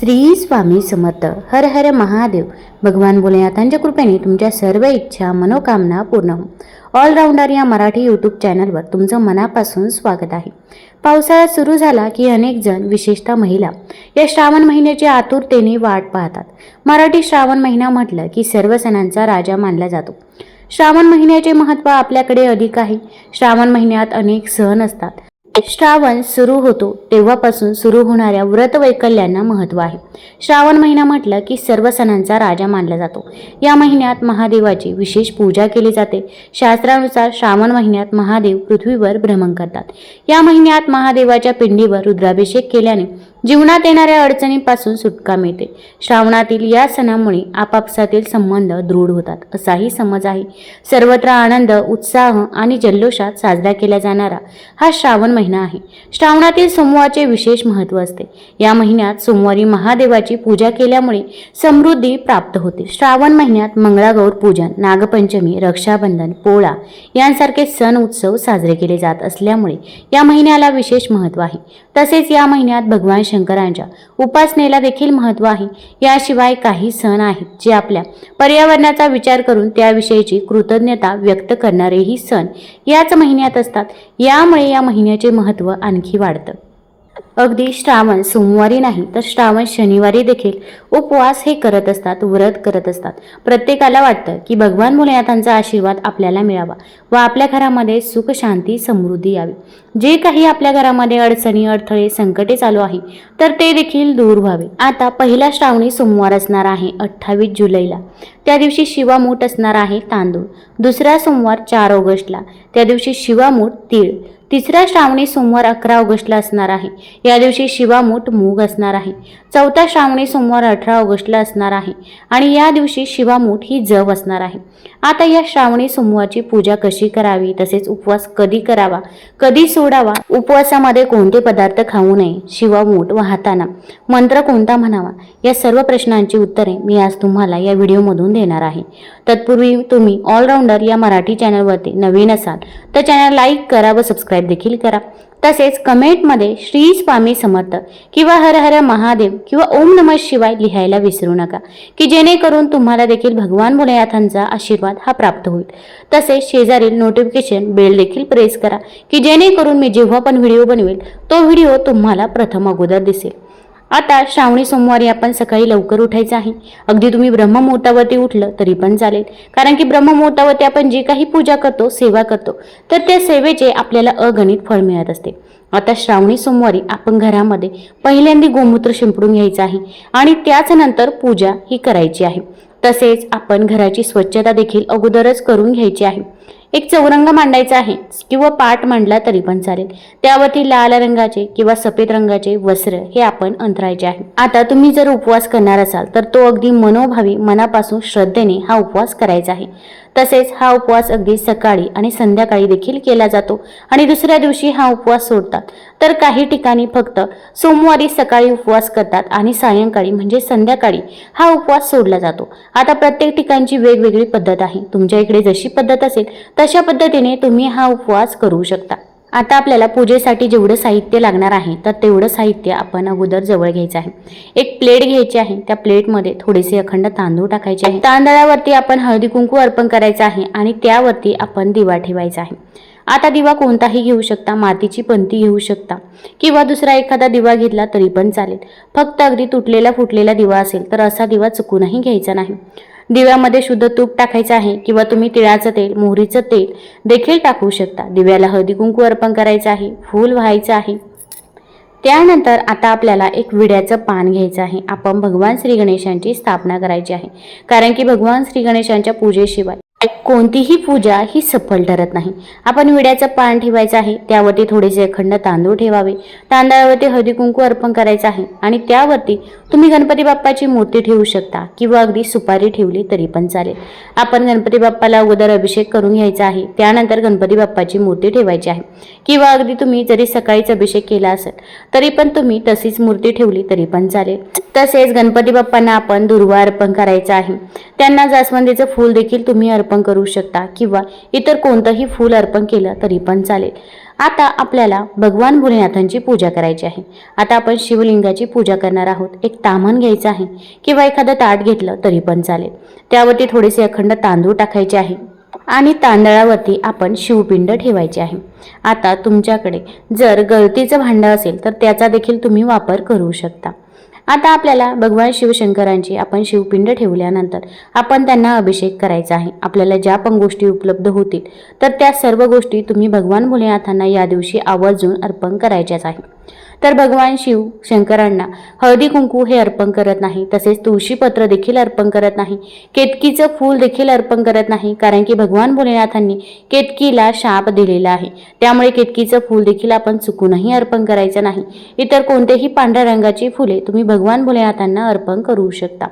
श्री स्वामी समर्थ. हर हर महादेव. भगवान भोलेनाथांच्या कृपेने तुमच्या सर्व इच्छा मनोकामना पूर्ण हो ऑलराऊंडर या मराठी यूट्यूब चॅनलवर तुमचं मनापासून स्वागत आहे. पावसाळा सुरू झाला की अनेक जण विशेषतः महिला या श्रावण महिन्याची आतुरतेने वाट पाहतात. मराठी श्रावण महिना म्हटलं की सर्व सणांचा राजा मानला जातो. श्रावण महिन्याचे महत्त्व आपल्याकडे अधिक आहे. श्रावण महिन्यात अनेक सण असतात. श्रावण सुरू होतो तेव्हापासून सुरू होणाऱ्या व्रत वैकल्यांना महत्त्व आहे. श्रावण महिना म्हटलं की सर्व सणांचा राजा मानला जातो. या महिन्यात महादेवाची विशेष पूजा केली जाते. शास्त्रानुसार श्रावण महिन्यात महादेव पृथ्वीवर भ्रमण करतात. या महिन्यात महादेवाच्या पिंडीवर रुद्राभिषेक केल्याने जीवनात येणाऱ्या अडचणींपासून सुटका मिळते. श्रावणातील या सणामुळे आपापसातील संबंध दृढ होतात. असाही समज आहे. सर्वत्र आनंद उत्साह आणि जल्लोषात साजरा केला जाणारा हा श्रावण महिना आहे. श्रावणातील सोमवारचे विशेष महत्त्व असते. या महिन्यात सोमवारी महादेवाची पूजा केल्यामुळे समृद्धी प्राप्त होते. श्रावण महिन्यात मंगळागौर पूजन नागपंचमी रक्षाबंधन पोळा यांसारखे सण उत्सव साजरे केले जात असल्यामुळे या महिन्याला विशेष महत्त्व आहे. तसेच या महिन्यात भगवान शंकरांच्या. उपासनेला देखील महत्त्व आहे. याशिवाय काही सण आहेत जे आपल्या पर्यावरणाचा विचार करून त्याविषयीची कृतज्ञता व्यक्त करणारेही सण याच महिन्यात असतात. यामुळे या महिन्याचे महत्त्व आणखी वाढतं. अगदी श्रावण सोमवारी नाही तर श्रावण शनिवारी देखील उपवास हे करत असतात व्रत करत असतात. प्रत्येकाला वाटतं की भगवान भोलेनाथांचा आशीर्वाद आपल्याला मिळावा व आपल्या घरामध्ये सुख शांती समृद्धी यावी. जे काही आपल्या घरामध्ये अडचणी अडथळे संकटे चालू आहे तर ते देखील दूर व्हावे. आता पहिला श्रावणी सोमवार असणार आहे अठ्ठावीस जुलैला. त्या दिवशी शिवामूठ असणार आहे तांदूळ. दुसरा सोमवार चार ऑगस्टला. त्या दिवशी शिवामूठ तीळ. तिसरा श्रावणी सोमवार अकरा ऑगस्टला असणार आहे. या दिवशी शिवामूठ मूग असणार आहे. चौथा श्रावणी सोमवार अठरा ऑगस्टला असणार आहे आणि या दिवशी शिवामूठ ही जव असणार आहे. आता या श्रावणी सोमवारची पूजा कशी करावी तसेच उपवास कधी करावा कधी सोडावा उपवासामध्ये कोणते पदार्थ खाऊ नये शिवामूठ वाहताना मंत्र कोणता म्हणावा या सर्व प्रश्नांची उत्तरे मी आज तुम्हाला या व्हिडिओमधून देणार आहे. तत्पूर्वी तुम्ही ऑलराऊंडर या मराठी चॅनलवरती नवीन असाल तर चॅनल लाईक करा व सबस्क्राईब देखील करा. तसेच कमेंटमध्ये श्री स्वामी समर्थ किंवा हर हर महादेव किंवा ओम नमः शिवाय लिहायला विसरू नका की जेणेकरून तुम्हाला देखील भगवान भोलेनाथांचा आशीर्वाद हा प्राप्त होईल. तसेच शेजारील नोटिफिकेशन बेल देखील प्रेस करा की जेणेकरून मी जेव्हा पण व्हिडिओ बनवेल तो व्हिडिओ तुम्हाला प्रथम अगोदर दिसेल. आता श्रावणी सोमवारी आपण सकाळी लवकर उठायचं आहे. अगदी तुम्ही ब्रह्ममुहूर्तावरती उठलं तरी पण चालेल. कारण की ब्रह्ममुहूर्तावरती आपण जी काही पूजा करतो सेवा करतो तर त्या सेवेचे आपल्याला अगणित फळ मिळत असते. आता श्रावणी सोमवारी आपण घरामध्ये पहिल्यांदा गोमूत्र शिंपडून घ्यायचं आहे आणि त्याच नंतर पूजा ही करायची आहे. तसेच आपण घराची स्वच्छता देखील अगोदरच करून घ्यायची आहे. एक चौरंग मांडायचा आहे. किंवा पाट मांडला तरी पण चालेल. त्यावरती लाल रंगाचे किंवा सफेद रंगाचे वस्त्र हे आपण अंतरायचे आहे. आता तुम्ही जर उपवास करणार असाल तर तो अगदी मनोभावी मनापासून श्रद्धेने हा उपवास करायचा आहे. तसेच हा उपवास अगदी सकाळी आणि संध्याकाळी देखील केला जातो आणि दुसऱ्या दिवशी हा उपवास सोडतात. तर काही ठिकाणी फक्त सोमवारी सकाळी उपवास करतात आणि सायंकाळी म्हणजे संध्याकाळी हा उपवास सोडला जातो. आता प्रत्येक ठिकाणची वेगवेगळी पद्धत आहे. तुमच्या इकडे जशी पद्धत असेल तशा पद्धतीने तुम्ही हा उपवास करू शकता. आता आपल्याला पूजेसाठी जेवढं साहित्य लागणार आहे तर तेवढं साहित्य आपण अगोदर जवळ घ्यायचं आहे. एक प्लेट घ्यायची आहे त्या प्लेटमध्ये थोडेसे अखंड तांदूळ टाकायचे आहे. तांदळावरती आपण हळदी कुंकू अर्पण करायचं आहे आणि त्यावरती आपण दिवा ठेवायचा आहे. आता दिवा कोणताही घेऊ शकता मातीची पंती घेऊ शकता किंवा दुसरा एखादा दिवा घेतला तरी पण चालेल. फक्त अगदी तुटलेला फुटलेला दिवा असेल तर असा दिवा चुकूनही घ्यायचा नाही. दिव्यामध्ये शुद्ध तूप टाकायचं आहे किंवा तुम्ही तिळाचं तेल मोहरीचं तेल देखील टाकू शकता. दिव्याला हळदी कुंकू अर्पण करायचं आहे फूल व्हायचं आहे. त्यानंतर आता आपल्याला एक विड्याचं पान घ्यायचं आहे. आपण भगवान श्री गणेशांची स्थापना करायची आहे. कारण की भगवान श्री गणेशांच्या पूजेशिवाय कोणतीही पूजा ही सफल ठरत नाही. आपण विड्याचं पान ठेवायचं आहे त्यावरती थोडेसे अखंड तांदूळ ठेवावे. तांदळावरती हळदी कुंकू अर्पण करायचं आहे आणि त्यावरती तुम्ही गणपती बाप्पाची मूर्ती ठेवू शकता किंवा अगदी सुपारी ठेवली तरी पण चालेल. आपण गणपती बाप्पाला अगोदर अभिषेक करून घ्यायचा आहे त्यानंतर गणपती बाप्पाची मूर्ती ठेवायची आहे. किंवा अगदी तुम्ही जरी सकाळीच अभिषेक केला असेल तरी पण तुम्ही तशीच मूर्ती ठेवली तरी पण चालेल. तसेच गणपती बाप्पांना आपण दुर्वा अर्पण करायचा आहे. त्यांना जास्वंदीचं फूल देखील तुम्ही अर्पण अर्पण करू शकता किंवा इतर कोणतंही फूल अर्पण केलं तरी पण चालेल. आता आपल्याला भगवान भोलेनाथांची पूजा करायची आहे. आता आपण शिवलिंगाची पूजा करणार आहोत. एक तामण घ्यायचं आहे किंवा एखादं ताट घेतलं तरी पण चालेल. त्यावरती थोडेसे अखंड तांदूळ टाकायचे आहे आणि तांदळावरती आपण शिवपिंड ठेवायचे आहे. आता तुमच्याकडे जर गळतीचं भांडं असेल तर त्याचा देखील तुम्ही वापर करू शकता. आता आपल्याला भगवान शिवशंकरांची आपण शिवपिंड ठेवल्यानंतर आपण त्यांना अभिषेक करायचा आहे. आपल्याला ज्या पण गोष्टी उपलब्ध होतील तर त्या सर्व गोष्टी तुम्ही भगवान भोलेनाथांना या दिवशी आवर्जून अर्पण करायच्याच आहे. तर भगवान शिव शंकरांना हळदी कुंकू हे अर्पण करत नाही तसेच तुळशीपत्र देखील अर्पण करत नाही केतकीचं फूल देखील अर्पण करत नाही कारण की भगवान भोलेनाथांनी केतकीला शाप दिलेला आहे. त्यामुळे केतकीचं फूल देखील आपण चुकूनही अर्पण करायचं नाही. इतर कोणतेही पांढऱ्या रंगाची फुले तुम्ही भगवान भोलेनाथांना अर्पण करू शकता.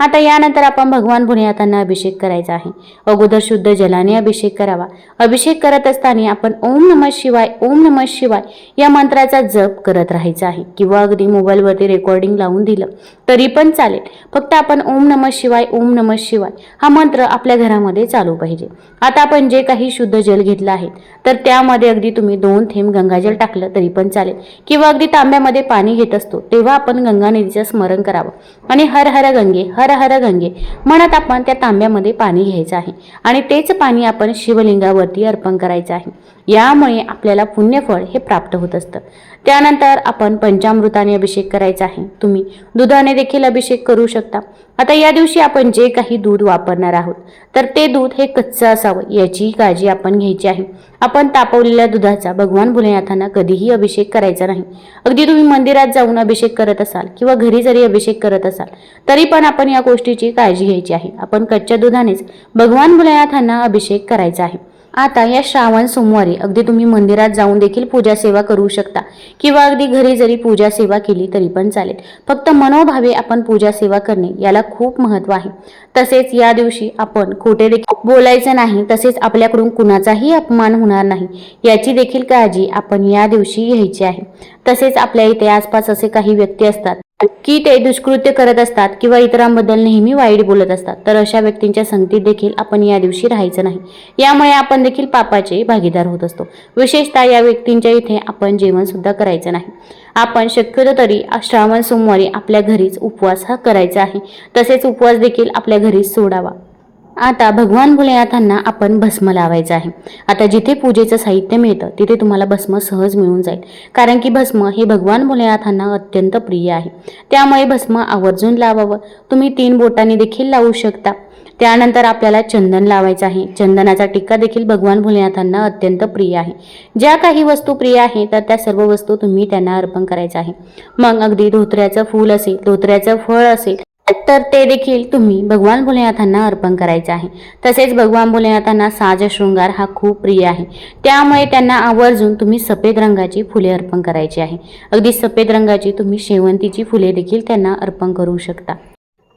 आता यानंतर आपण भगवान भुनियातांना अभिषेक करायचा आहे. अगोदर शुद्ध जलाने अभिषेक करावा. अभिषेक करत असताना आपण ओम नमः शिवाय ओम नमः शिवाय या मंत्राचा जप करत राहायचा आहे. किंवा अगदी मोबाईलवरती रेकॉर्डिंग लावून दिलं तरी पण चालेल. फक्त आपण ओम नमः शिवाय ओम नमः शिवाय हा मंत्र आपल्या घरामध्ये चालू पाहिजे. आता आपण जे काही शुद्ध जल घेतलं आहे तर त्यामध्ये अगदी तुम्ही दोन थेंब गंगाजल टाकलं तरी पण चालेल. किंवा अगदी तांब्यामध्ये पाणी घेत असतो तेव्हा आपण गंगा नदीचं स्मरण करावं. आणि हर हर गंगे हर हर गंगे. म्हणत आपण त्या तांब्यामध्ये पाणी घ्यायचं आहे आणि तेच पाणी आपण शिवलिंगावरती अर्पण करायचं आहे. यामुळे आपल्याला पुण्यफळ हे प्राप्त होत असतं. त्यानंतर आपण पंचामृताने अभिषेक करायचा आहे. तुम्ही दुधाने देखील अभिषेक करू शकता. आता या दिवशी आपण जे काही दूध वापरणार आहोत तर ते दूध हे कच्चं असावं याची काळजी आपण घ्यायची आहे. आपण तापवलेल्या दुधाचा भगवान भोलेनाथांना कधीही अभिषेक करायचा नाही. अगदी तुम्ही मंदिरात जाऊन अभिषेक करत असाल किंवा घरी जरी अभिषेक करत असाल तरी पण आपण या गोष्टीची काळजी घ्यायची आहे. आपण कच्च्या दुधानेच भगवान भोलेनाथांना अभिषेक करायचा आहे. आता या श्रावण सोमवारी अगदी तुम्ही मंदिरात जाऊन देखील पूजा सेवा करू शकता. किंवा अगदी घरी जरी पूजा सेवा केली तरी पण चालेल. फक्त मनोभावे आपण पूजा सेवा करणे याला खूप महत्त्व आहे. तसेच या दिवशी आपण खोटे देखील बोलायचं नाही तसेच आपल्याकडून कुणाचाही अपमान होणार नाही. याची देखील काळजी आपण या दिवशी घ्यायची आहे. तसेच आपल्या इथे आसपास असे काही व्यक्ती असतात की ते दुष्कृत्य करत असतात किंवा इतरांबद्दल नेहमी वाईट बोलत असतात तर अशा व्यक्तींच्या संगतीत देखील आपण या दिवशी राहायचं नाही. यामुळे आपण देखील पापाचे भागीदार होत असतो. विशेषतः या व्यक्तींच्या इथे आपण जेवण सुद्धा करायचं नाही. आपण शक्यतो तरी श्रावण सोमवारी आपल्या घरीच उपवास हा करायचा आहे. तसेच उपवास देखील आपल्या घरीच सोडावा. आता भगवान भोलेनाथांना आपण भस्म लावायचं आहे. आता जिथे पूजेचं साहित्य मिळतं तिथे तुम्हाला भस्म सहज मिळून जाईल. कारण की भस्म हे भगवान भोलेनाथांना अत्यंत प्रिय आहे. त्यामुळे भस्म आवर्जून लावावं. तुम्ही तीन बोटांनी देखील लावू शकता. त्यानंतर आपल्याला चंदन लावायचं आहे. चंदनाचा टिक्का देखील भगवान भोलेनाथांना अत्यंत प्रिय आहे. ज्या काही वस्तू प्रिय आहे तर त्या सर्व वस्तू तुम्ही त्यांना अर्पण करायचं आहे. मग अगदी धोत्र्याचं फूल असेल धोत्र्याचं फळ असेल तर ते देखील तुम्ही भगवान भोलेनाथांना अर्पण करायचे आहे. तसेच भगवान भोलेनाथांना साज शृंगार हा खूप प्रिय आहे. त्यामुळे त्यांना आवर्जून तुम्ही सफेद रंगाची फुले अर्पण करायची आहे. अगदी सफेद रंगाची तुम्ही शेवंतीची फुले देखील त्यांना अर्पण करू शकता.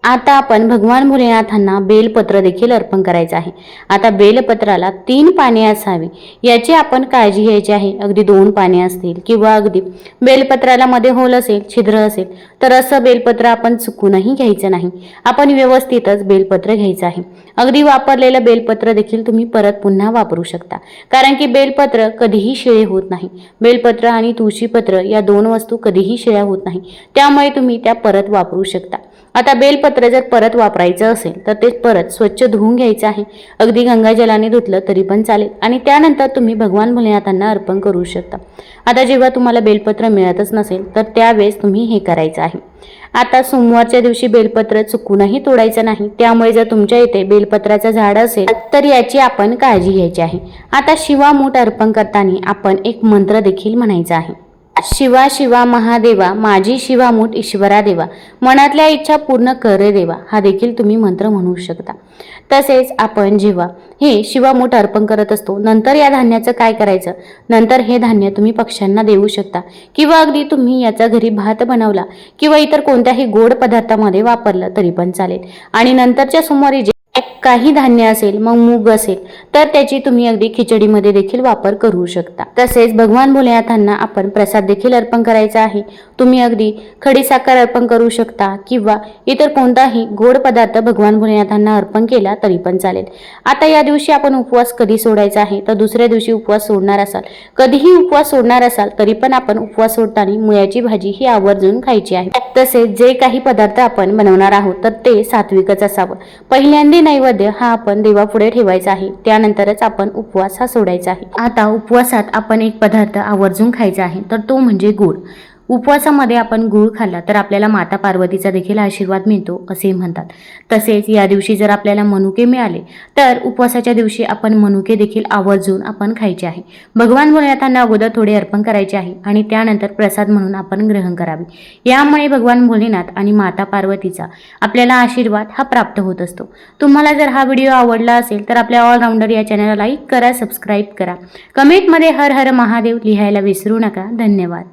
आता आपण भगवान भोलेनाथांना बेलपत्र देखील अर्पण करायचं आहे. आता बेलपत्राला तीन पाने असावी. याची आपण काळजी घ्यायची आहे. अगदी दोन पाने असतील किंवा अगदी बेलपत्राला मध्ये होल असेल छिद्र असेल तर असं बेलपत्र आपण चुकूनही घ्यायचं नाही. आपण व्यवस्थितच बेलपत्र घ्यायचं आहे. अगदी वापरलेलं बेलपत्र देखील तुम्ही परत पुन्हा वापरू शकता. कारण की बेलपत्र कधीही शिळे होत नाही. बेलपत्र आणि तुळशीपत्र या दोन वस्तू कधीही शिळ्या होत नाही. त्यामुळे तुम्ही त्या परत वापरू शकता. आता बेलपत्र जर परत वापरायचं असेल तर ते परत स्वच्छ धुवून घ्यायचं आहे. अगदी गंगाजलाने धुतलं तरी पण चालेल. आणि त्यानंतर तुम्ही भगवान भोलेनाथांना अर्पण करू शकता. आता जेव्हा तुम्हाला बेलपत्र मिळतच नसेल तर त्यावेळेस तुम्ही हे करायचं आहे. आता सोमवारच्या दिवशी बेलपत्र चुकूनही तोडायचं नाही. त्यामुळे जर तुमच्या इथे बेलपत्राचं झाड असेल तर याची आपण काळजी घ्यायची आहे. आता शिवामूठ अर्पण करताना आपण एक मंत्र देखील म्हणायचा आहे. शिवा शिवा महादेवा माझी शिवामूठ ईश्वरा देवा. मनातल्या इच्छा पूर्ण करे देवा. हा देखील तुम्ही मंत्र म्हणू शकता. तसेच आपण जेव्हा हे शिवामूठ अर्पण करत असतो नंतर या धान्याचं काय करायचं? नंतर हे धान्य तुम्ही पक्ष्यांना देऊ शकता. किंवा अगदी तुम्ही याचा घरी भात बनवला किंवा इतर कोणत्याही गोड पदार्थामध्ये वापरलं तरी पण चालेल. आणि नंतरच्या सोमवारी जे काही धान्य असेल मग मूग असेल तर त्याची तुम्ही अगदी खिचडीमध्ये देखील वापर करू शकता. तसेच भगवान भोलेनाथांना आपण प्रसाद देखील अर्पण करायचा आहे. तुम्ही अगदी खडीसाखर अर्पण करू शकता किंवा इतर कोणताही गोड पदार्थ भगवान भोलेनाथांना अर्पण केला तरी पण चालेल. आता या दिवशी आपण उपवास कधी सोडायचा आहे? तर दुसऱ्या दिवशी उपवास सोडणार असाल. कधीही उपवास सोडणार असाल तरी पण आपण उपवास सोडताना मुळ्याची भाजी ही आवर्जून खायची आहे. तसेच जे काही पदार्थ आपण बनवणार आहोत तर ते सात्विकच असावं. पहिल्यांदा नैवेद्य हा आपण देवापुढे ठेवायचा आहे. त्यानंतरच आपण उपवास हा सोडायचा आहे. आता उपवासात आपण एक पदार्थ आवर्जून खायचा आहे तर तो म्हणजे गुळ. उपवासामध्ये आपण गूळ खाल्ला तर आपल्याला माता पार्वतीचा देखील आशीर्वाद मिळतो असे म्हणतात. तसेच या दिवशी जर आपल्याला मनुके मिळाले तर उपवासाच्या दिवशी आपण मनुके देखील आवर्जून आपण खायचे आहे. भगवान भोलेनाथांना अगोदर थोडे अर्पण करायचे आहे आणि त्यानंतर प्रसाद म्हणून आपण ग्रहण करावे. यामुळे भगवान भोलेनाथ आणि माता पार्वतीचा आपल्याला आशीर्वाद हा प्राप्त होत असतो. तुम्हाला जर हा व्हिडिओ आवडला असेल तर आपल्या ऑलराऊंडर या चॅनलला लाईक करा सबस्क्राईब करा. कमेंटमध्ये हर हर महादेव लिहायला विसरू नका. धन्यवाद.